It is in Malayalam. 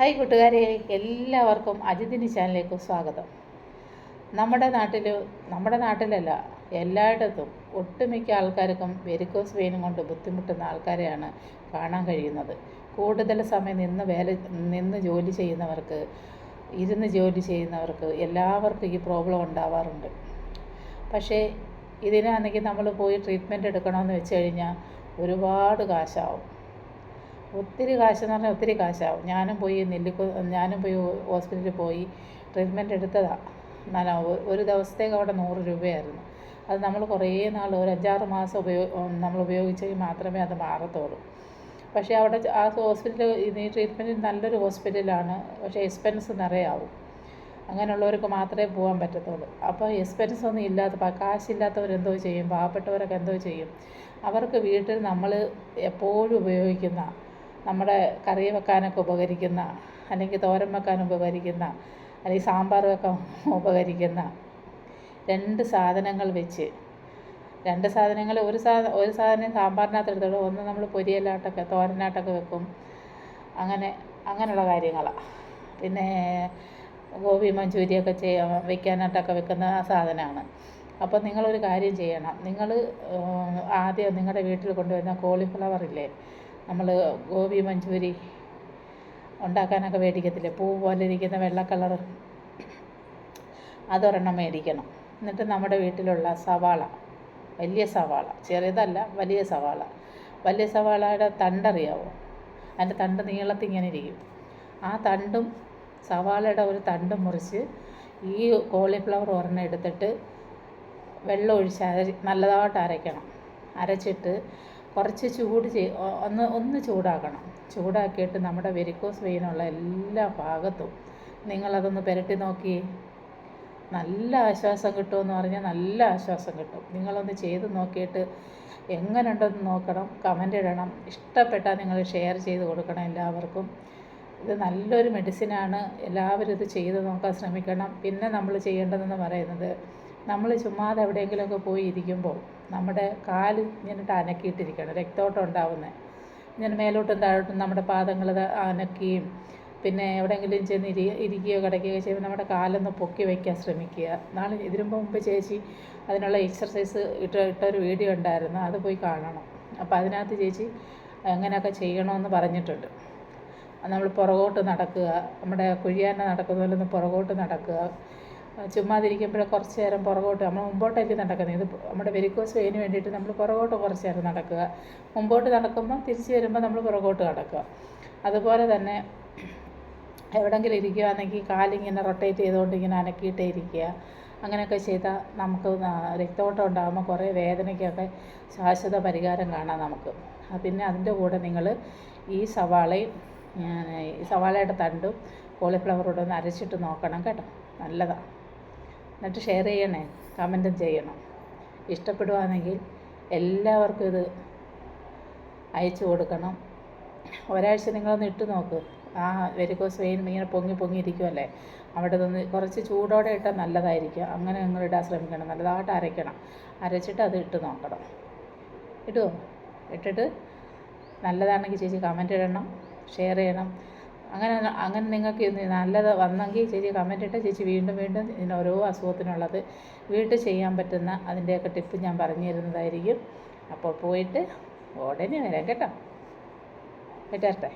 ഹായ് കൂട്ടുകാരെ. എല്ലാവർക്കും അജിതിനി ചാനലിലേക്ക് സ്വാഗതം. നമ്മുടെ നാട്ടിൽ നമ്മുടെ നാട്ടിലല്ല എല്ലായിടത്തും ഒട്ടുമിക്ക ആൾക്കാർക്കും വെരിക്കോസ് വെയിൻ കൊണ്ട് ബുദ്ധിമുട്ടുന്ന ആൾക്കാരെയാണ് കാണാൻ കഴിയുന്നത്. കൂടുതൽ സമയം നിന്ന് വേല നിന്ന് ജോലി ചെയ്യുന്നവർക്ക് ഇരുന്ന് ജോലി ചെയ്യുന്നവർക്ക് എല്ലാവർക്കും ഈ പ്രോബ്ലം ഉണ്ടാവാറുണ്ട്. പക്ഷേ ഇതിനാണെങ്കിൽ നമ്മൾ പോയി ട്രീറ്റ്മെന്റ് എടുക്കണമെന്ന് വെച്ച് കഴിഞ്ഞാൽ ഒരുപാട് കാശാവും. ഒത്തിരി കാശെന്ന് പറഞ്ഞാൽ ഒത്തിരി കാശാവും. ഞാനും പോയി നെല്ലിക്കു ഞാനും പോയി ഹോസ്പിറ്റലിൽ പോയി ട്രീറ്റ്മെന്റ് എടുത്തതാണ് എന്നാലും ഒരു ദിവസത്തേക്ക് അവിടെ നൂറ് രൂപയായിരുന്നു. അത് നമ്മൾ കുറേ നാൾ ഒരു അഞ്ചാറ് മാസം ഉപയോഗ നമ്മൾ ഉപയോഗിച്ചെങ്കിൽ മാത്രമേ അത് മാറത്തുള്ളൂ. പക്ഷേ അവിടെ ആ ഹോസ്പിറ്റൽ ഈ ട്രീറ്റ്മെന്റ് നല്ലൊരു ഹോസ്പിറ്റലാണ്. പക്ഷേ എക്സ്പെൻസ് നിറയാവും. അങ്ങനെയുള്ളവർക്ക് മാത്രമേ പോകാൻ പറ്റത്തുള്ളൂ. അപ്പോൾ എക്സ്പെൻസ് ഒന്നും ഇല്ലാത്ത കാശില്ലാത്തവർ എന്തോ ചെയ്യും? പാവപ്പെട്ടവരൊക്കെ എന്തോ ചെയ്യും? അവർക്ക് വീട്ടിൽ നമ്മൾ എപ്പോഴും ഉപയോഗിക്കുന്ന നമ്മുടെ കറി വെക്കാനൊക്കെ ഉപകരിക്കുന്ന അല്ലെങ്കിൽ തോരൻ വെക്കാൻ ഉപകരിക്കുന്ന അല്ലെങ്കിൽ സാമ്പാർ വെക്കാൻ ഉപകരിക്കുന്ന രണ്ട് സാധനങ്ങൾ വെച്ച് രണ്ട് സാധനങ്ങൾ ഒരു സാധനം ഒരു സാധനം സാമ്പാറിനകത്ത് എടുത്തോളൂ ഒന്ന് നമ്മൾ പൊരിയലാട്ടൊക്കെ തോരനാട്ടൊക്കെ വെക്കും. അങ്ങനെ അങ്ങനെയുള്ള കാര്യങ്ങളാണ് പിന്നെ ഗോപി മഞ്ചൂരിയൊക്കെ ചെയ്യാൻ വെക്കാനായിട്ടൊക്കെ വെക്കുന്ന സാധനമാണ്. അപ്പോൾ നിങ്ങളൊരു കാര്യം ചെയ്യണം. നിങ്ങൾ ആദ്യം നിങ്ങളുടെ വീട്ടിൽ കൊണ്ടുവരുന്ന കോളിഫ്ലവർ ഇല്ലേ നമ്മൾ ഗോപി മഞ്ചൂരി ഉണ്ടാക്കാനൊക്കെ മേടിക്കത്തില്ലേ? പൂ പോലെ ഇരിക്കുന്ന വെള്ള കളർ അതൊരെണ്ണം മേടിക്കണം. എന്നിട്ട് നമ്മുടെ വീട്ടിലുള്ള സവാള വലിയ സവാള ചെറിയതല്ല വലിയ സവാള. വലിയ സവാളയുടെ തണ്ടറിയാവോ അതിന്റെ തണ്ട് നീളത്തിൽ ഇങ്ങനെ ഇരിക്കും. ആ തണ്ടും സവാളയുടെ ഒരു തണ്ടും മുറിച്ച് ഈ കോളിഫ്ലവർ ഒരെണ്ണം എടുത്തിട്ട് വെള്ളം ഒഴിച്ച് അര നല്ലതായിട്ട് അരയ്ക്കണം. അരച്ചിട്ട് കുറച്ച് ചൂട് ചെയ് ഒന്ന് ഒന്ന് ചൂടാക്കണം. ചൂടാക്കിയിട്ട് നമ്മുടെ വെരിക്കോസ് വെയിനുള്ള എല്ലാ ഭാഗത്തും നിങ്ങളതൊന്ന് പുരട്ടി നോക്കി നല്ല ആശ്വാസം കിട്ടുമെന്ന് പറഞ്ഞാൽ നല്ല ആശ്വാസം കിട്ടും. നിങ്ങളൊന്ന് ചെയ്ത് നോക്കിയിട്ട് എങ്ങനെയുണ്ടെന്ന് നോക്കണം കമന്റ് ഇടണം. ഇഷ്ടപ്പെട്ടാൽ നിങ്ങൾ ഷെയർ ചെയ്ത് കൊടുക്കണം എല്ലാവർക്കും. ഇത് നല്ലൊരു മെഡിസിനാണ് എല്ലാവരും ഇത് ചെയ്ത് നോക്കാൻ ശ്രമിക്കണം. പിന്നെ നമ്മൾ ചെയ്യേണ്ടതെന്ന് പറയുന്നത് നമ്മൾ ചുമ്മാതെ എവിടെയെങ്കിലുമൊക്കെ പോയി ഇരിക്കുമ്പോൾ നമ്മുടെ കാൽ ഇങ്ങനെ അനക്കിയിട്ടിരിക്കണം രക്തോട്ടം ഉണ്ടാവുന്നത് ഇങ്ങനെ മേലോട്ടും താഴോട്ടും നമ്മുടെ പാദങ്ങൾ അനക്കുകയും പിന്നെ എവിടെയെങ്കിലും ചെന്ന് ഇരി ഇരിക്കുകയോ കിടക്കുകയോ ചെയ്യുമ്പോൾ നമ്മുടെ കാലൊന്ന് പൊക്കി വയ്ക്കാൻ ശ്രമിക്കുക. നാളെ ഇതിനു മുമ്പ് ചേച്ചി അതിനുള്ള എക്സർസൈസ് ഇട്ട ഇട്ടൊരു വീഡിയോ ഉണ്ടായിരുന്നു അത് പോയി കാണണം. അപ്പോൾ അതിനകത്ത് ചേച്ചി എങ്ങനെയൊക്കെ ചെയ്യണമെന്ന് പറഞ്ഞിട്ടുണ്ട്. നമ്മൾ പുറകോട്ട് നടക്കുക നമ്മുടെ കുഴിയാന നടക്കുന്ന പോലെ ഒന്ന് പുറകോട്ട് നടക്കുക. ചുമ്മാതിരിക്കുമ്പോൾ കുറച്ച് നേരം പുറകോട്ട് നമ്മൾ മുമ്പോട്ടല്ലേ നടക്കുന്നത് ഇത് നമ്മുടെ വെരിക്കോസ് വെയിന് വേണ്ടിയിട്ട് നമ്മൾ പുറകോട്ട് കുറച്ച് നേരം നടക്കുക. മുമ്പോട്ട് നടക്കുമ്പോൾ തിരിച്ച് വരുമ്പോൾ നമ്മൾ പുറകോട്ട് നടക്കുക. അതുപോലെ തന്നെ എവിടെങ്കിലും ഇരിക്കുകയാണെങ്കിൽ കാലിങ്ങനെ റൊട്ടേറ്റ് ചെയ്തുകൊണ്ട് ഇങ്ങനെ അനക്കിയിട്ടേ ഇരിക്കുക. അങ്ങനെയൊക്കെ ചെയ്താൽ നമുക്ക് രക്തോട്ടം ഉണ്ടാകുമ്പോൾ കുറേ വേദനയ്ക്കൊക്കെ ശാശ്വത പരിഹാരം കാണാം നമുക്ക്. പിന്നെ അതിന്റെ കൂടെ നിങ്ങൾ ഈ സവാളയും സവാളയുടെ തണ്ടും കോളിഫ്ലവറോടെ ഒന്ന് അരച്ചിട്ട് നോക്കണം കേട്ടോ. നല്ലതാണ് എന്നിട്ട് ഷെയർ ചെയ്യണേ കമന്റും ചെയ്യണം. ഇഷ്ടപ്പെടുവാണെങ്കിൽ എല്ലാവർക്കും ഇത് അയച്ചു കൊടുക്കണം. ഒരാഴ്ച നിങ്ങളൊന്ന് ഇട്ട് നോക്ക്. ആ വെരിക്കോസ് വെയിൻ ഇങ്ങനെ പൊങ്ങി പൊങ്ങി ഇരിക്കുമല്ലേ അവിടെ നിന്ന് കുറച്ച് ചൂടോടെ ഇട്ടാൽ നല്ലതായിരിക്കും. അങ്ങനെ നിങ്ങൾ ഇടാൻ ശ്രമിക്കണം. നല്ലതായിട്ട് അരയ്ക്കണം. അരച്ചിട്ട് അത് ഇട്ട് നോക്കണം. ഇടുമോ ഇട്ടിട്ട് നല്ലതാണെങ്കിൽ ചേച്ചി കമന്റ് ഇടണം ഷെയർ ചെയ്യണം. അങ്ങനെ അങ്ങനെ നിങ്ങൾക്ക് ഇത് നല്ലത് വന്നെങ്കിൽ ചേച്ചി കമന്റ് ഇട്ട് ചേച്ചി വീണ്ടും വീണ്ടും ഇതിന് ഓരോ അസുഖത്തിനുള്ളത് വീട്ടിൽ ചെയ്യാൻ പറ്റുന്ന അതിന്റെയൊക്കെ ടിപ്പ് ഞാൻ പറഞ്ഞു തരുന്നതായിരിക്കും അപ്പോൾ പോയിട്ട് ഉടനെ വരാം കേട്ടോ. വിട്ടേരട്ടെ